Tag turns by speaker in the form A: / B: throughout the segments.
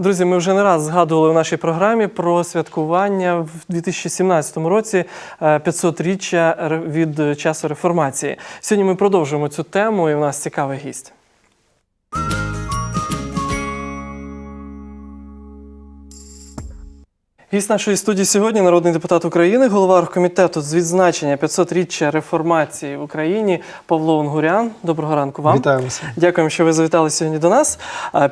A: Друзі, ми вже не раз згадували в нашій програмі про святкування в 2017 році е, 500-річчя ре- від часу реформації. Сьогодні ми продовжуємо цю тему, і в нас цікавий гість. Гість нашої студії сьогодні народний депутат України, голова оргкомітету з відзначення 500-річчя реформації в Україні Павло Онгурян. Доброго ранку вам.
B: Вітаю вас.
A: Дякуємо, що ви завітали сьогодні до нас.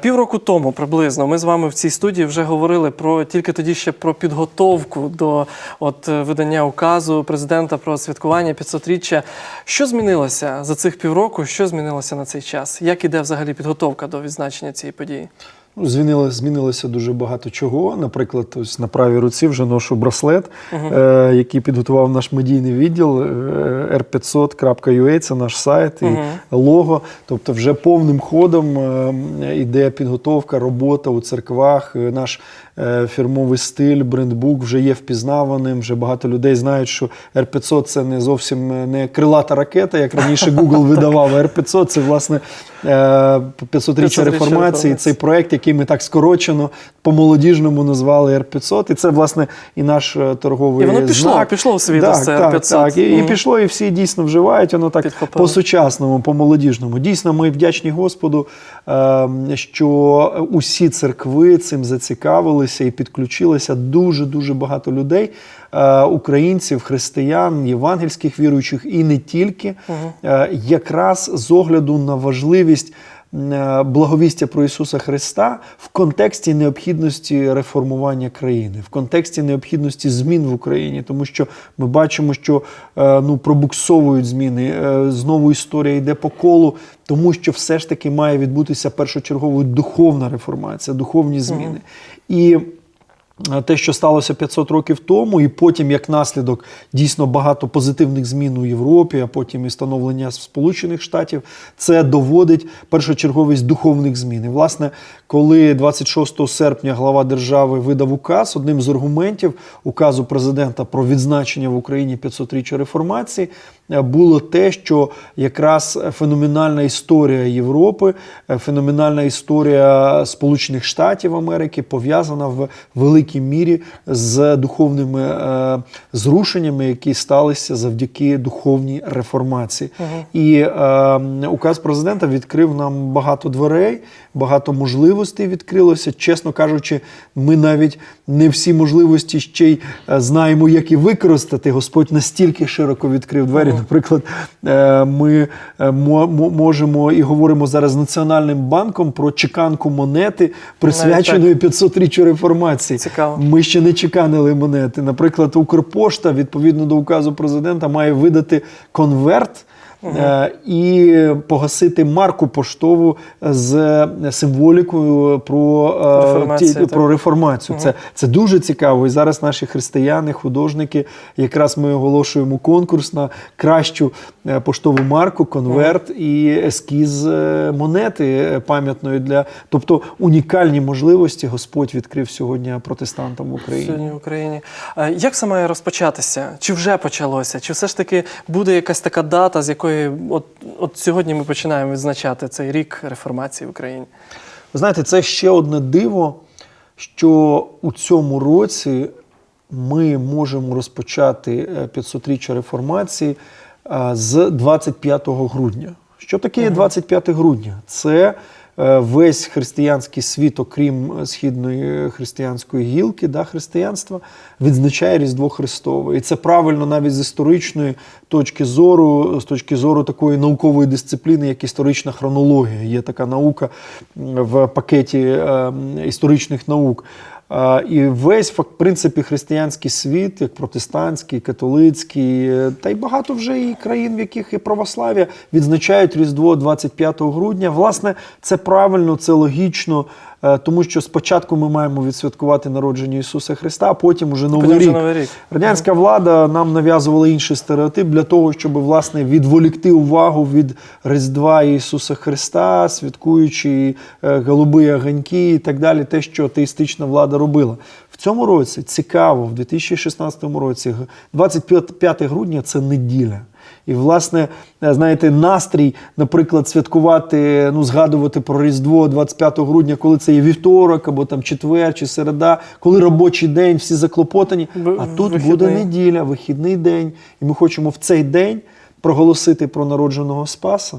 A: Півроку тому приблизно ми з вами в цій студії вже говорили про тільки тоді ще про підготовку до от видання указу президента про святкування 500-річчя. Що змінилося за цих півроку? Що змінилося на цей час? Як іде взагалі підготовка до відзначення цієї події?
B: Ну, Змінило, змінилося дуже багато чого. Наприклад, ось на правій руці вже ношу браслет, е, який підготував наш медійний відділ е, r500.ua, це наш сайт і
A: Мгм.
B: лого. Тобто, вже повним ходом е, йде підготовка, робота у церквах. Е, Наш фірмовий стиль, брендбук вже є впізнаваним. Вже багато людей знають, що R500 це не зовсім е, не крилата ракета, як раніше Google видавав. А R500 це власне е, 500-річчя
A: 500-річчя
B: реформації. Цей проект, який ми так скорочено по-молодіжному назвали R500. І це, власне, і наш е, торговий
A: І воно пішло,
B: знак.
A: пішло в світ
B: так,
A: це
B: так, Так, і, і пішло, і всі дійсно вживають. Воно так по-сучасному, по-молодіжному. Дійсно, ми вдячні Господу, е, що усі церкви цим зацікавилися і підключилися дуже-дуже багато людей, е, українців, християн, євангельських віруючих і не тільки, угу. якраз з огляду на важливість. Е, Благовістя про Ісуса Христа в контексті необхідності реформування країни, в контексті необхідності змін в Україні, тому що ми бачимо, що е, ну пробуксовують зміни. е, Знову історія йде по колу, тому що все ж таки має відбутися першочергово духовна реформація, духовні зміни. І е, те, що сталося 500 років тому, і потім, як наслідок, дійсно багато позитивних змін у Європі, а потім і становлення Сполучених Штатів, це доводить першочерговість духовних змін. І, власне, коли 26 серпня глава держави видав указ, одним з аргументів указу президента про відзначення в Україні 500-річчя реформації було те, що якраз феноменальна історія Європи, е, феноменальна історія Сполучених Штатів Америки пов'язана в великій мірі з духовними е, зрушеннями, які сталися завдяки духовній реформації. І е, указ президента відкрив нам багато дверей, багато можливостей відкрилося. Чесно кажучи, ми навіть не всі можливості ще й е, знаємо, як і використати. Господь настільки широко відкрив двері. Наприклад, е, ми е, мо- мо- можемо і говоримо зараз з Національним банком про чеканку монети, присвяченої 500-річчю реформації.
A: Цікаво.
B: Ми ще не чеканили монети. Наприклад, Укрпошта, відповідно до указу президента, має видати конверт. Е, І погасити марку поштову з символікою про, е,
A: Реформацію,
B: ті- про реформацію. Це, це дуже цікаво. І зараз наші християни, художники, якраз ми оголошуємо конкурс на кращу е, поштову марку, конверт і ескіз монети пам'ятної для. Тобто унікальні можливості Господь відкрив сьогодні протестантам в Україні.
A: Сьогодні в Україні. Як це має розпочатися? Чи вже почалося? Чи все ж таки буде якась така дата, з якої от, от сьогодні ми починаємо відзначати цей рік реформації в Україні?
B: Ви знаєте, це ще одне диво, що у цьому році ми можемо розпочати е, 500-річчя реформації е, з 25 грудня. Що таке 25 грудня? Це е, весь християнський світ, окрім е, східної християнської гілки, да, християнства, відзначає Різдво Христове. І це правильно навіть з історичної точки зору, з точки зору такої наукової дисципліни, як історична хронологія. Є така наука в пакеті е, історичних наук. І весь в принципі християнський світ, як протестантський, католицький, е, та й багато вже і країн, в яких і православ'я відзначають Різдво 25 грудня. Власне, це правильно, це логічно, тому що спочатку ми маємо відсвяткувати народження Ісуса Христа, а потім уже Новий
A: Потім вже
B: рік.
A: Новий рік.
B: Радянська влада нам нав'язувала інший стереотип для того, щоб власне відволікти увагу від Різдва Ісуса Христа, святкуючи е, голуби огоньки і так далі, те, що атеїстична влада робила. Цьому році цікаво, в 2016 році, 25 грудня це неділя. І, власне, е, знаєте, настрій, наприклад, святкувати, ну, згадувати про Різдво 25 грудня, коли це є вівторок, або там четвер чи середа, коли робочий день, всі заклопотані.
A: В-
B: А тут
A: вихідний.
B: буде неділя, вихідний день. І ми хочемо в цей день проголосити про народженого Спаса.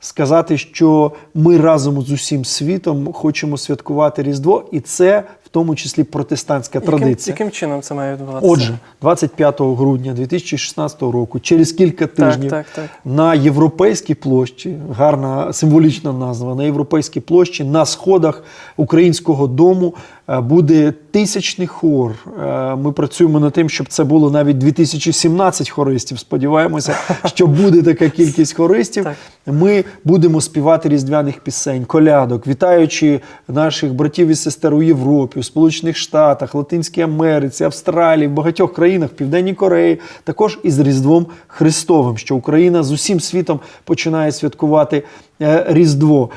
B: Сказати, що ми разом з усім світом хочемо святкувати Різдво, і це тому числі протестантська
A: Яким,
B: традиція.
A: яким чином це має відбуватися?
B: Отже, 25 грудня 2016 року, через кілька тижнів,
A: так, так.
B: на європейській площі, гарна символічна назва, на європейській площі, на сходах українського дому е, буде тисячний хор. Е, Ми працюємо над тим, щоб це було навіть 2017 хористів. Сподіваємося, що буде така кількість хористів.
A: Так.
B: Ми будемо співати різдвяних пісень, колядок, вітаючи наших братів і сестер у Європі, у Сполучених Штатах, Латинській Америці, Австралії, в багатьох країнах, Південній Кореї, також із Різдвом Христовим, що Україна з усім світом починає святкувати е, Різдво.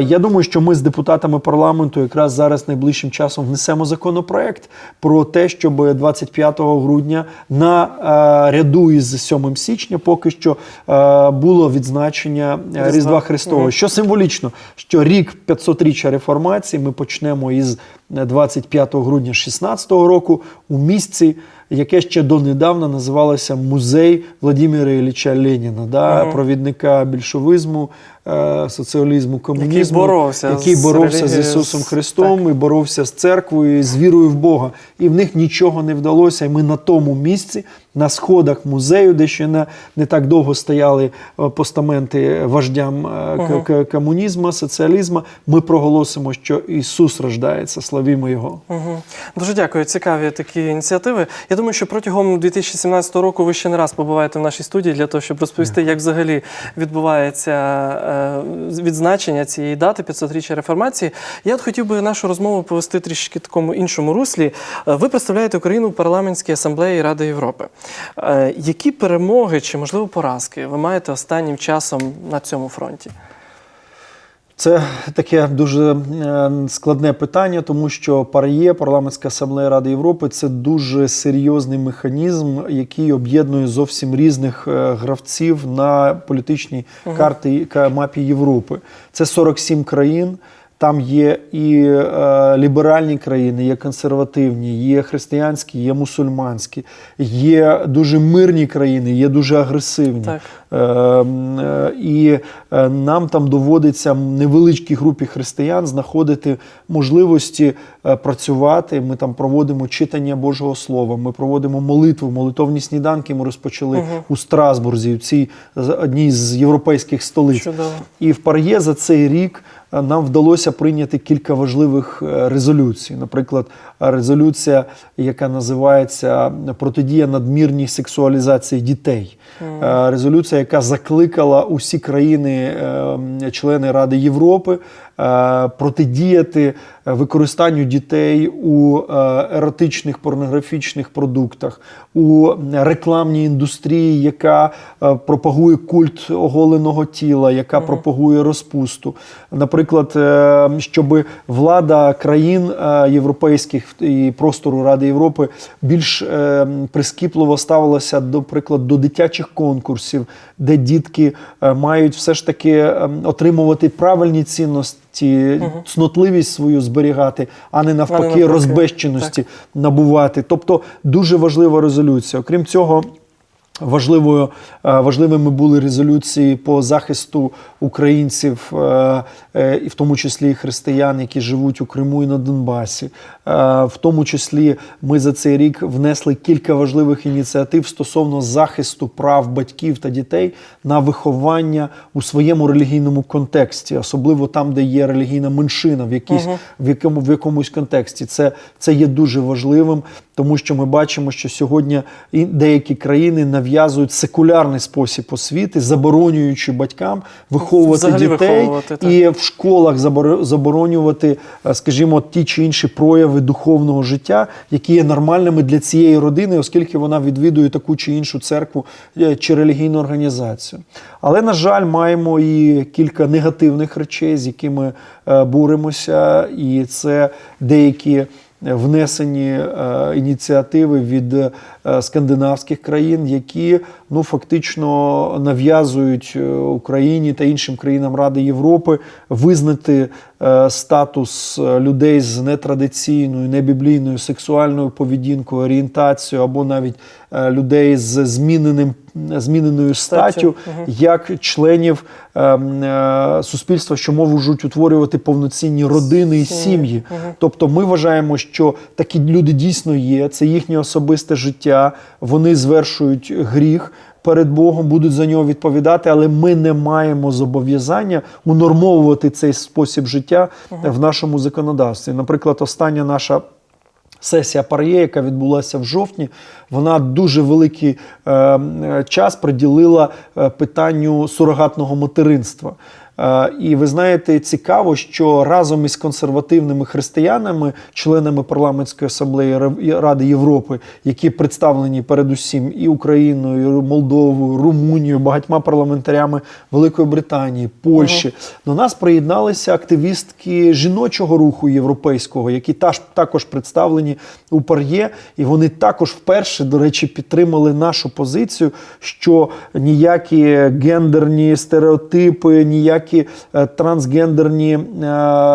B: Я думаю, що ми з депутатами парламенту якраз зараз найближчим часом внесемо законопроект про те, щоб 25 грудня на е, ряду із 7 січня поки що е, було відзначення
A: Різдва.
B: Різдва Христового. Що символічно, що рік 500-річчя реформації ми почнемо із 25 грудня 16 року у місці, яке ще донедавна називалося Музей Владимира Ілліча Леніна, да,
A: Мгм.
B: провідника більшовизму, е, соціалізму, комунізму,
A: боровся
B: який
A: з
B: боровся з Ісусом Христом і боровся з церквою, і з вірою в Бога. І в них нічого не вдалося. І ми на тому місці, на сходах музею, де ще не, не так довго стояли е, постаменти вождям е, к- комунізму, соціалізму, ми проголосимо, що Ісус рождається. Славімо Його.
A: Угу. Дуже дякую. Цікаві такі ініціативи. Я думаю, що протягом 2017 року ви ще не раз побуваєте в нашій студії для того, щоб розповісти, як взагалі відбувається е, відзначення цієї дати 500-річчя реформації. Я от хотів би нашу розмову повести трішки такому іншому руслі. Е, Ви представляєте Україну в парламентській асамблеї Ради Європи. Е, Які перемоги чи можливо поразки ви маєте останнім часом на цьому фронті?
B: Це таке дуже е, складне питання, тому що ПАРЄ, парламентська асамблея Ради Європи, це дуже серйозний механізм, який об'єднує зовсім різних е, гравців на політичній карті мапі Європи. Це 47 країн. Там є і е, ліберальні країни, є консервативні, є християнські, є мусульманські, є дуже мирні країни, є дуже агресивні.
A: Так.
B: Е, е, І е, нам там доводиться невеличкій групі християн знаходити можливості е, працювати. Ми там проводимо читання Божого Слова, ми проводимо молитву, молитовні сніданки. Ми розпочали
A: Мгм.
B: у Страсбурзі, у цій одній з європейських столиць.
A: Чудово.
B: І в Пар'є за цей рік нам вдалося прийняти кілька важливих е, резолюцій. Наприклад, резолюція, яка називається Протидія надмірній сексуалізації дітей. Е, Резолюція, яка закликала усі країни, е, Ради Європи, протидіяти е, використанню дітей у е, еротичних порнографічних продуктах, у рекламній індустрії, яка е, пропагує культ оголеного тіла, яка пропагує розпусту. Наприклад, щоб влада країн європейських і простору Ради Європи більш прискіпливо ставилася до приклад до дитячих конкурсів, де дітки мають все ж таки е, отримувати правильні цінності, цнотливість свою зберігати, а не навпаки,
A: навпаки.
B: розбещеності набувати. Тобто дуже важлива резолюція. Окрім цього. Важливою, е, важливими були резолюції по захисту українців, е, е, і в тому числі і християн, які живуть у Криму і на Донбасі. В тому числі ми за цей рік внесли кілька важливих ініціатив стосовно захисту прав батьків та дітей на виховання у своєму релігійному контексті, особливо там, де є релігійна меншина, в якійсь в якому в якомусь контексті. Це, це є дуже важливим, тому що ми бачимо, що сьогодні деякі країни нав'язують секулярний спосіб освіти, заборонюючи батькам виховувати
A: Взагалі
B: дітей
A: виховувати,
B: і в школах заборонювати, е, скажімо, ті чи інші прояви духовного життя, які є нормальними для цієї родини, оскільки вона відвідує таку чи іншу церкву е, чи релігійну організацію. Але, на жаль, маємо і кілька негативних речей, з якими е, боремося, і це деякі внесені е, ініціативи від е, скандинавських країн, які ну фактично нав'язують е, Україні та іншим країнам Ради Європи визнати е, статус е, людей з нетрадиційною, небіблійною сексуальною поведінкою, орієнтацією або навіть е, людей з зміненим зміненою
A: Статтю.
B: як членів е, е, суспільства, що можуть утворювати повноцінні родини і сім'ї. Тобто, ми вважаємо, що такі люди дійсно є. Це їхнє особисте життя. Вони звершують гріх. Перед Богом будуть за нього відповідати, але ми не маємо зобов'язання унормовувати цей спосіб життя в нашому законодавстві. Наприклад, остання наша Сесія пар'є, яка відбулася в жовтні, вона дуже великий е, е, час приділила е, питанню сурогатного материнства. Е, і ви знаєте, цікаво, що разом із консервативними християнами, членами парламентської асамблеї Ра- Ради Європи, які представлені передусім і Україною, і Молдовою, Румунією, багатьма парламентарями Великої Британії, Польщі, до нас приєдналися активістки жіночого руху європейського, які також представлені у пар'є, і вони також вперше, до речі, підтримали нашу позицію, що ніякі гендерні стереотипи, ніякі е, трансгендерні е,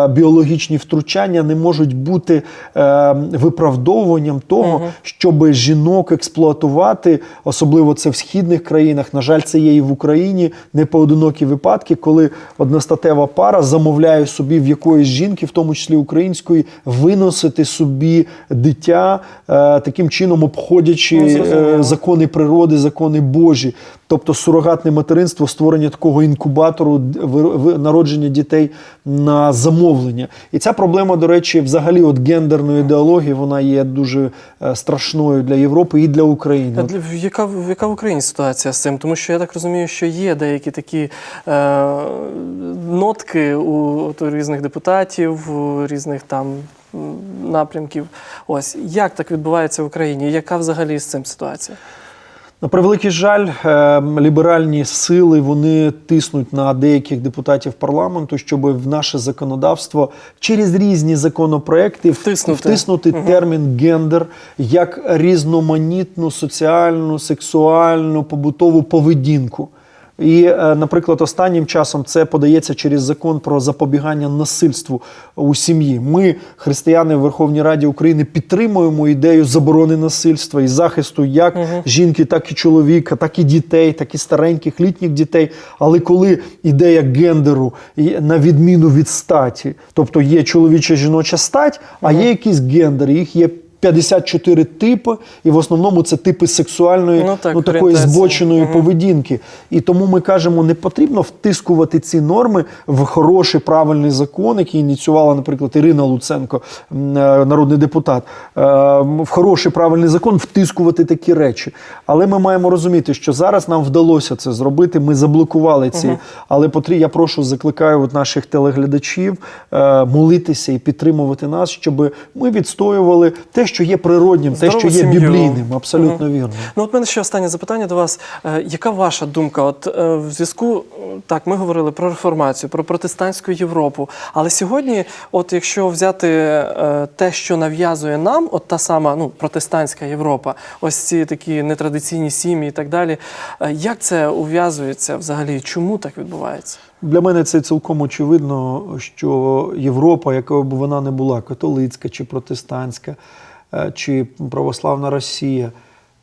B: біологічні втручання не можуть бути е, виправдовуванням того, щоб жінок експлуатувати, особливо це в східних країнах. На жаль, це є і в Україні непоодинокі випадки, коли одностатева пара замовляє собі в якоїсь жінки, в тому числі української, виносити собі дитя, таким чином обходячи
A: Ну,
B: закони природи, закони Божі. Тобто сурогатне материнство, створення такого інкубатору народження дітей на замовлення. І ця проблема, до речі, взагалі от гендерної ідеології, вона є дуже е, страшною для Європи і для України.
A: А для- Яка, яка в Україні ситуація з цим? Тому що я так розумію, що є деякі такі е, нотки у, от різних депутатів, у різних там напрямків. Ось як так відбувається в Україні? Яка взагалі з цим ситуація?
B: На превеликий жаль, е, ліберальні сили вони тиснуть на деяких депутатів парламенту, щоб в наше законодавство через різні законопроекти
A: Втиснути.
B: втиснути термін гендер як різноманітну соціальну, сексуальну, побутову поведінку. І, е, наприклад, останнім часом це подається через закон про запобігання насильству у сім'ї. Ми, християни в Верховній Раді України, підтримуємо ідею заборони насильства і захисту як жінки, так і чоловіка, так і дітей, так і стареньких літніх дітей. Але коли ідея гендеру на відміну від статі, тобто є чоловіча жіноча стать, а є якийсь гендер, їх є. 54 типи, і в основному це типи сексуальної
A: Ну так,
B: ну, такої збоченої поведінки. І тому ми кажемо, не потрібно втискувати ці норми в хороший правильний закон, який ініціювала, наприклад, Ірина Луценко, е, народний депутат. Е, В хороший правильний закон втискувати такі речі. Але ми маємо розуміти, що зараз нам вдалося це зробити. Ми заблокували ці. Але потрібно, я прошу, закликаю от наших телеглядачів е, молитися і підтримувати нас, щоб ми відстоювали те, що є природнім, те,
A: Здорову
B: що є
A: сім'ю.
B: біблійним. Абсолютно вірно.
A: Ну, от мене ще останнє запитання до вас. Е, яка ваша думка? От е, в зв'язку, е, так, ми говорили про реформацію, про протестантську Європу. Але сьогодні, от якщо взяти е, те, що нав'язує нам, от та сама ну, протестантська Європа, ось ці такі нетрадиційні сім'ї і так далі, е, як це ув'язується взагалі? Чому так відбувається?
B: Для мене це цілком очевидно, що Європа, якою б вона не була, католицька чи протестантська, чи православна Росія,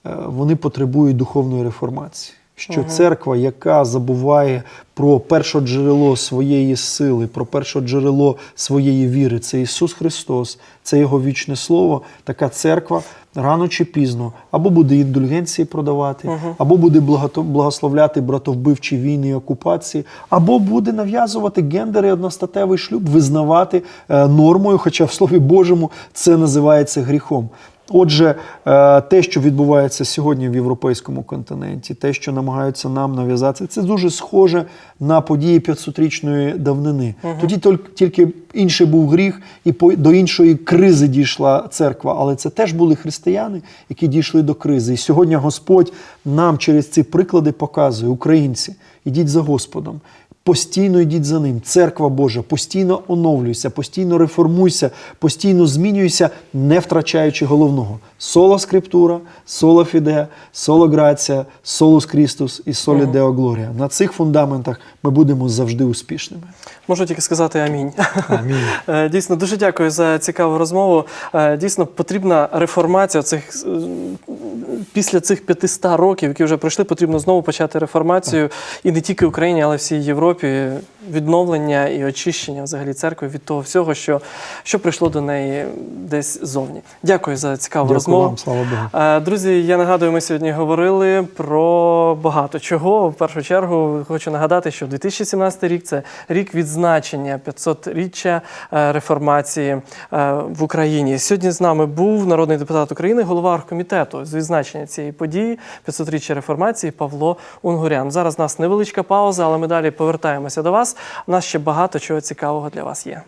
B: е, вони потребують духовної реформації. Що церква, яка забуває про перше джерело своєї сили, про перше джерело своєї віри, це Ісус Христос, це Його вічне Слово, така церква рано чи пізно або буде індульгенції продавати, або буде благословляти братовбивчі війни і окупації, або буде нав'язувати гендер і одностатевий шлюб, визнавати е, нормою, хоча в Слові Божому це називається гріхом. Отже, е, те, що відбувається сьогодні в європейському континенті, те, що намагаються нам нав'язати, це дуже схоже на події 500-річної давнини. Тоді тільки- тільки інший був гріх, і до іншої кризи дійшла церква. Але це теж були християни, які дійшли до кризи. І сьогодні Господь нам через ці приклади показує, українці, ідіть за Господом. Постійно йдіть за ним. Церква Божа, постійно оновлюйся, постійно реформуйся, постійно змінюйся, не втрачаючи головного. Соло скриптура, соло фіде, соло грація, солус Крістус і солі Део Глорія. На цих фундаментах ми будемо завжди успішними.
A: Можу тільки сказати амінь.
B: Амінь.
A: Е, Дійсно, дуже дякую за цікаву розмову. Е, Дійсно, потрібна реформація цих після цих 500 років, які вже пройшли, потрібно знову почати реформацію і не тільки в Україні, але й всій Європі. Відновлення і очищення взагалі церкви від того всього, що, що прийшло до неї десь зовні. Дякую за цікаву
B: Дякую
A: розмову.
B: вам, слава Богу.
A: Е, Друзі, я нагадую, ми сьогодні говорили про багато чого. В першу чергу хочу нагадати, що 2017 рік це рік відзначення 500-річчя е, реформації е, в Україні. Сьогодні з нами був народний депутат України, голова оргкомітету з відзначення цієї події 500-річчя реформації Павло Унгурян. Зараз у нас невеличка пауза, але ми далі повертаємося до вас. У нас ще багато чого цікавого для вас є.